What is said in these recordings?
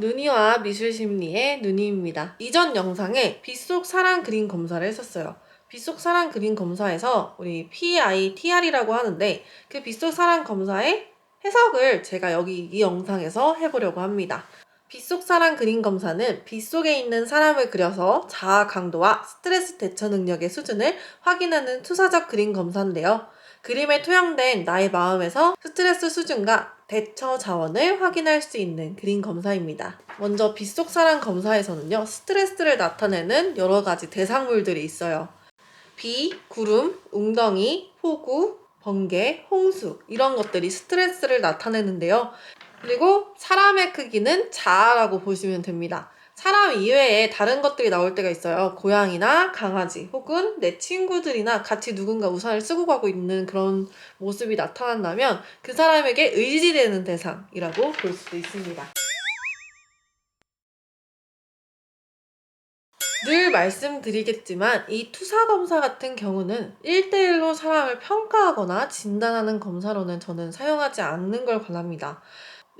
눈이와 미술심리의 눈이입니다. 이전 영상에 빗속 사랑 그림 검사를 했었어요. 빗속 사랑 그림 검사에서 우리 PITR이라고 하는데 그 빗속 사랑 검사의 해석을 제가 여기 이 영상에서 해보려고 합니다. 빗속 사랑 그림 검사는 빗속에 있는 사람을 그려서 자아 강도와 스트레스 대처 능력의 수준을 확인하는 투사적 그림 검사인데요. 그림에 투영된 나의 마음에서 스트레스 수준과 대처 자원을 확인할 수 있는 그림 검사입니다. 먼저 빗속 사랑 검사에서는요, 스트레스를 나타내는 여러 가지 대상물들이 있어요. 비, 구름, 웅덩이, 폭우, 번개, 홍수 이런 것들이 스트레스를 나타내는데요. 그리고 사람의 크기는 자아라고 보시면 됩니다. 사람 이외에 다른 것들이 나올 때가 있어요. 고양이나 강아지 혹은 내 친구들이나 같이 누군가 우산을 쓰고 가고 있는 그런 모습이 나타난다면 그 사람에게 의지되는 대상이라고 볼 수도 있습니다. 늘 말씀드리겠지만 이 투사 검사 같은 경우는 1대1로 사람을 평가하거나 진단하는 검사로는 저는 사용하지 않는 걸 권합니다.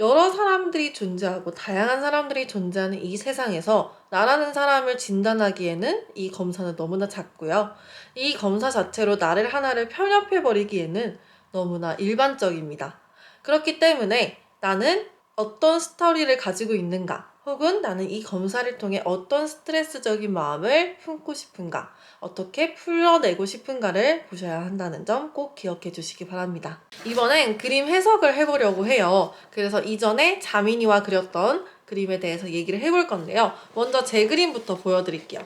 여러 사람들이 존재하고 다양한 사람들이 존재하는 이 세상에서 나라는 사람을 진단하기에는 이 검사는 너무나 작고요. 이 검사 자체로 나를 하나를 편협해버리기에는 너무나 일반적입니다. 그렇기 때문에 나는 어떤 스토리를 가지고 있는가, 혹은 나는 이 검사를 통해 어떤 스트레스적인 마음을 품고 싶은가, 어떻게 풀어내고 싶은가를 보셔야 한다는 점 꼭 기억해 주시기 바랍니다. 이번엔 그림 해석을 해보려고 해요. 그래서 이전에 자민이와 그렸던 그림에 대해서 얘기를 해볼 건데요. 먼저 제 그림부터 보여드릴게요.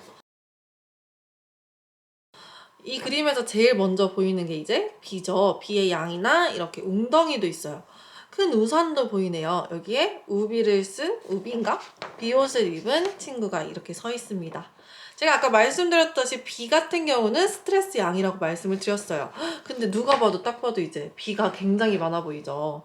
이 그림에서 제일 먼저 보이는 게 이제 비죠. 비의 양이나 이렇게 웅덩이도 있어요. 큰 우산도 보이네요. 여기에 우비를 쓴 우비인가? 비옷을 입은 친구가 이렇게 서 있습니다. 제가 아까 말씀드렸듯이 비 같은 경우는 스트레스 양이라고 말씀을 드렸어요. 근데 누가 봐도 딱 봐도 이제 비가 굉장히 많아 보이죠.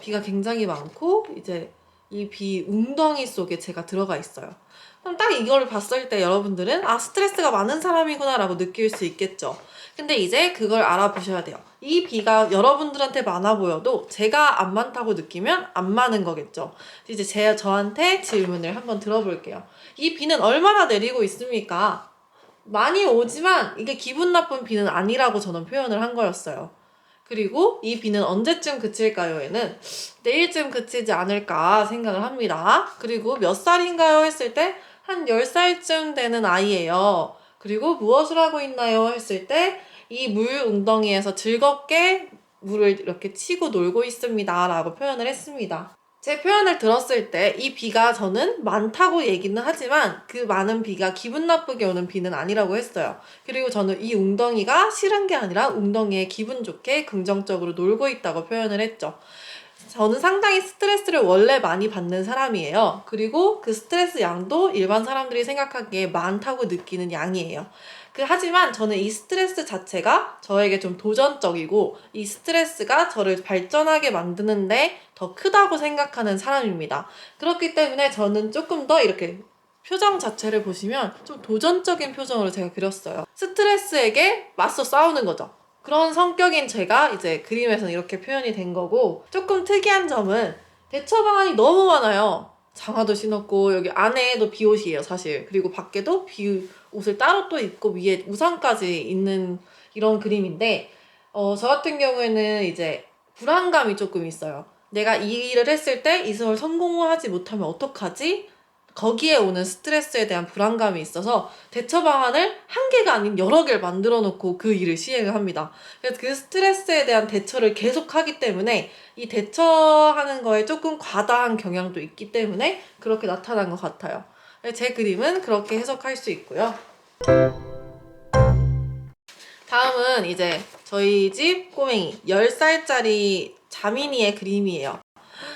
비가 굉장히 많고 이제 이 비 웅덩이 속에 제가 들어가 있어요. 그럼 딱 이걸 봤을 때 여러분들은 아 스트레스가 많은 사람이구나라고 느낄 수 있겠죠. 근데 이제 그걸 알아보셔야 돼요. 이 비가 여러분들한테 많아 보여도 제가 안 많다고 느끼면 안 많은 거겠죠. 이제 제 저한테 질문을 한번 들어볼게요. 이 비는 얼마나 내리고 있습니까? 많이 오지만 이게 기분 나쁜 비는 아니라고 저는 표현을 한 거였어요. 그리고 이 비는 언제쯤 그칠까요?에는 내일쯤 그치지 않을까 생각을 합니다. 그리고 몇 살인가요? 했을 때 한 10살쯤 되는 아이예요. 그리고 무엇을 하고 있나요? 했을 때 이 물 웅덩이에서 즐겁게 물을 이렇게 치고 놀고 있습니다. 라고 표현을 했습니다. 제 표현을 들었을 때 이 비가 저는 많다고 얘기는 하지만 그 많은 비가 기분 나쁘게 오는 비는 아니라고 했어요. 그리고 저는 이 웅덩이가 싫은 게 아니라 웅덩이에 기분 좋게 긍정적으로 놀고 있다고 표현을 했죠. 저는 상당히 스트레스를 원래 많이 받는 사람이에요. 그리고 그 스트레스 양도 일반 사람들이 생각하기에 많다고 느끼는 양이에요. 그 하지만 저는 이 스트레스 자체가 저에게 좀 도전적이고 이 스트레스가 저를 발전하게 만드는데 더 크다고 생각하는 사람입니다. 그렇기 때문에 저는 조금 더 이렇게 표정 자체를 보시면 좀 도전적인 표정으로 제가 그렸어요. 스트레스에게 맞서 싸우는 거죠. 그런 성격인 제가 이제 그림에서는 이렇게 표현이 된 거고 조금 특이한 점은 대처 방안이 너무 많아요. 장화도 신었고 여기 안에도 비옷이에요 사실 그리고 밖에도 비 옷을 따로 또 입고 위에 우산까지 있는 이런 그림인데 어, 저 같은 경우에는 이제 불안감이 조금 있어요. 내가 이 일을 했을 때 이걸 성공하지 못하면 어떡하지? 거기에 오는 스트레스에 대한 불안감이 있어서 대처 방안을 한 개가 아닌 여러 개를 만들어 놓고 그 일을 시행을 합니다. 그래서 그 스트레스에 대한 대처를 계속 하기 때문에 이 대처하는 거에 조금 과다한 경향도 있기 때문에 그렇게 나타난 것 같아요. 제 그림은 그렇게 해석할 수 있고요. 다음은 이제 저희 집 꼬맹이 10살짜리 자민이의 그림이에요.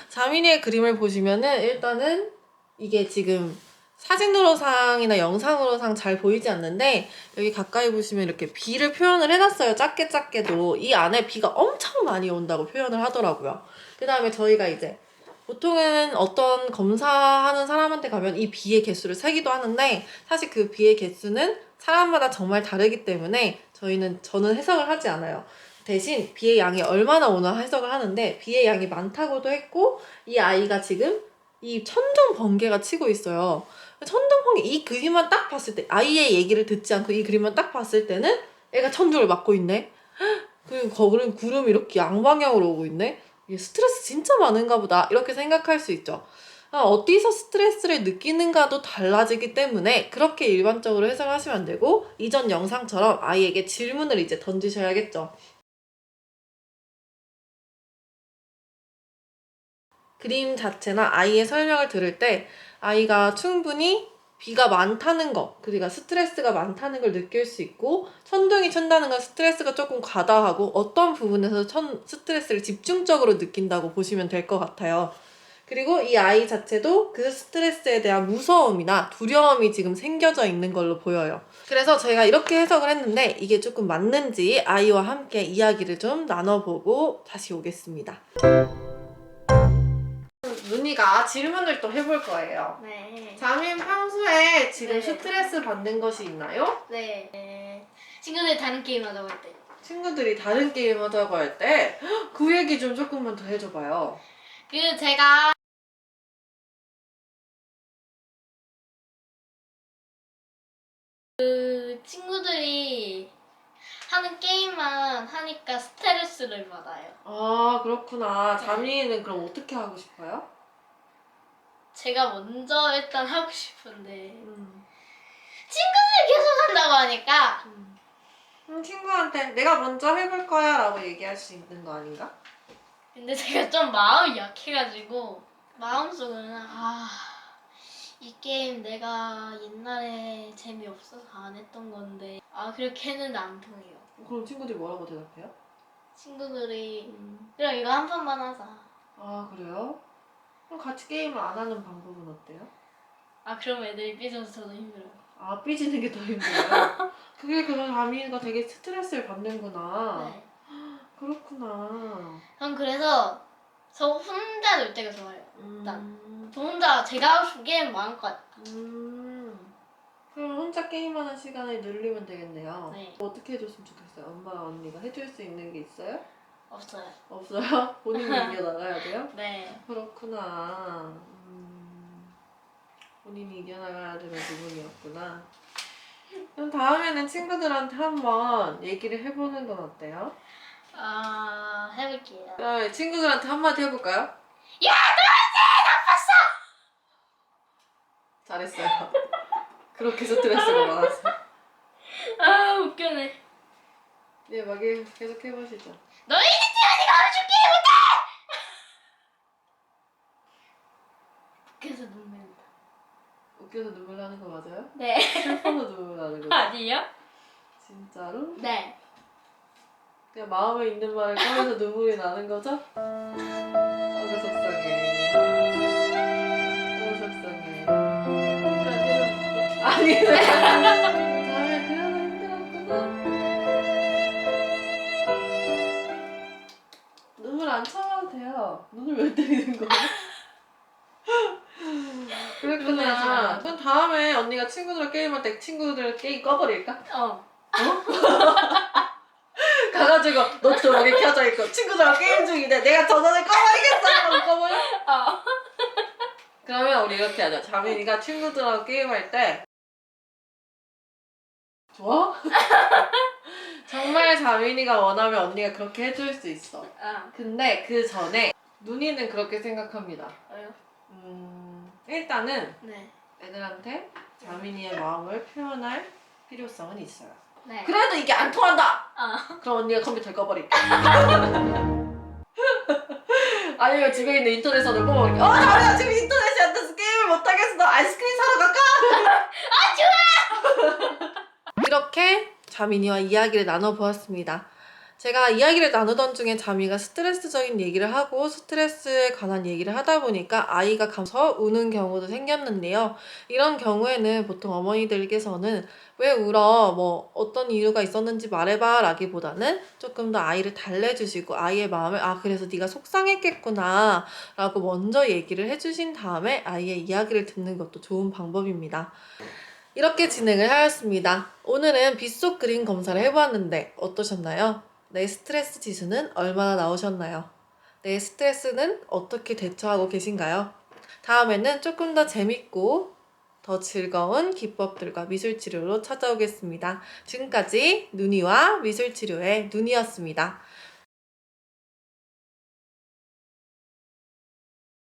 자민이의 그림을 보시면은 일단은 이게 지금 사진으로상이나 영상으로상 잘 보이지 않는데 여기 가까이 보시면 이렇게 비를 표현을 해놨어요. 작게 작게도 이 안에 비가 엄청 많이 온다고 표현을 하더라고요. 그 다음에 저희가 이제 보통은 어떤 검사하는 사람한테 가면 이 비의 개수를 세기도 하는데 사실 그 비의 개수는 사람마다 정말 다르기 때문에 저희는 저는 해석을 하지 않아요. 대신 비의 양이 얼마나 오나 해석을 하는데 비의 양이 많다고도 했고 이 아이가 지금 이 천둥 번개가 치고 있어요. 천둥 번개 이 그림만 딱 봤을 때 아이의 얘기를 듣지 않고 이 그림만 딱 봤을 때는 애가 천둥을 맞고 있네. 그리고 거기는 구름이 이렇게 양방향으로 오고 있네. 이게 스트레스 진짜 많은가 보다 이렇게 생각할 수 있죠. 아, 어디서 스트레스를 느끼는가도 달라지기 때문에 그렇게 일반적으로 해석하시면 안 되고 이전 영상처럼 아이에게 질문을 이제 던지셔야겠죠. 그림 자체나 아이의 설명을 들을 때 아이가 충분히 비가 많다는 거, 그리고 스트레스가 많다는 걸 느낄 수 있고 천둥이 친다는 건 스트레스가 조금 과다하고 어떤 부분에서 천, 스트레스를 집중적으로 느낀다고 보시면 될 것 같아요. 그리고 이 아이 자체도 그 스트레스에 대한 무서움이나 두려움이 지금 생겨져 있는 걸로 보여요. 그래서 제가 이렇게 해석을 했는데 이게 조금 맞는지 아이와 함께 이야기를 좀 나눠보고 다시 오겠습니다. 눈이가 질문을 또 해볼 거예요. 네. 자민 평소에 지금 네. 스트레스 받는 것이 있나요? 네. 네. 친구들 다른 게임 하자고 할 때. 친구들이 다른 게임 하자고 할 때 그 얘기 좀 조금만 더 해줘봐요. 그 제가 그 친구들이 하는 게임만 하니까 스트레스를 받아요. 아 그렇구나. 자민이는 그럼 어떻게 하고 싶어요? 제가 먼저 일단 하고 싶은데 음. 친구들이 계속 한다고 하니까 음, 친구한테 내가 먼저 해볼 거야 라고 얘기할 수 있는 거 아닌가? 근데 제가 좀 마음이 약해가지고 마음속으로는 아. 이 게임 내가 옛날에 재미없어서 안 했던 건데 아 그렇게 했는데 안 통해요 그럼 친구들이 뭐라고 대답해요? 친구들이 그럼 이거 한 판만 하자 아 그래요? 그럼 같이 게임을 안 하는 방법은 어때요? 아 그럼 애들이 삐져서 저도 힘들어요 아 삐지는 게 더 힘들어요? 그게 그럼 자민이가 되게 스트레스를 받는구나. 네. 그렇구나. 전 그래서 저 혼자 놀 때가 좋아요 음. 저 혼자 제가 하고 싶은 게임 마음껏 음. 그럼 혼자 게임하는 시간을 늘리면 되겠네요. 네. 어떻게 해줬으면 좋겠어요? 엄마가 언니가 해줄 수 있는 게 있어요? 없어요 없어요? 본인이 이겨나가야 돼요? 네 그렇구나. 음. 본인이 이겨나가야 되는 부분이었구나. 그럼 다음에는 친구들한테 한번 얘기를 해보는 건 어때요? 아 해볼게요 그다음에 친구들한테 한마디 해볼까요? 야 잘했어요. 그렇게 스트레스가 많았어요. 아 웃겨네 네, 마기 계속 해보시죠. 너희 지티언이가 어줄 게임 못해 웃겨서 눈물 나 웃겨서 눈물 나는 거 맞아요? 네 슬퍼서 눈물 나는 거 아니요? 진짜로? 네 그냥 마음에 있는 말을 꺼내서 눈물이 나는 거죠? 어그 속상해. 어그 속상해. 아니, 꺼버릴까? 어 가가지고 노트 목에 켜져 있고 친구들랑 게임 중인데 내가 전원을 꺼버리겠어 하고 꺼버려? 어. 그러면 우리 이렇게 하자. 자민이가 친구들하고 게임할 때 좋아? 정말 자민이가 원하면 언니가 그렇게 해줄 수 있어. 아 근데 그 전에 눈이는 그렇게 생각합니다. 음, 일단은 네 애들한테 자민이의 마음을 표현할 필요성은 있어요. 네. 그래도 이게 안 통한다! 어. 그럼 언니가 컴퓨터를 꺼버릴게. 아니면 집에 있는 인터넷선을 뽑아버릴게. 어, 자민아 지금 인터넷이 안 돼서 게임을 못 하겠어. 너 아이스크림 사러 갈까? 아, 좋아! 이렇게 자민이와 이야기를 나눠보았습니다. 제가 이야기를 나누던 중에 자미가 스트레스적인 얘기를 하고 스트레스에 관한 얘기를 하다 보니까 아이가 감서 우는 경우도 생겼는데요. 이런 경우에는 보통 어머니들께서는 왜 울어? 뭐 어떤 이유가 있었는지 말해봐 라기보다는 조금 더 아이를 달래주시고 아이의 마음을 아 그래서 네가 속상했겠구나 라고 먼저 얘기를 해주신 다음에 아이의 이야기를 듣는 것도 좋은 방법입니다. 이렇게 진행을 하였습니다. 오늘은 빗속 그림 검사를 해보았는데 어떠셨나요? 내 스트레스 지수는 얼마나 나오셨나요? 내 스트레스는 어떻게 대처하고 계신가요? 다음에는 조금 더 재밌고 더 즐거운 기법들과 미술치료로 찾아오겠습니다. 지금까지 눈이와 미술치료의 눈이었습니다.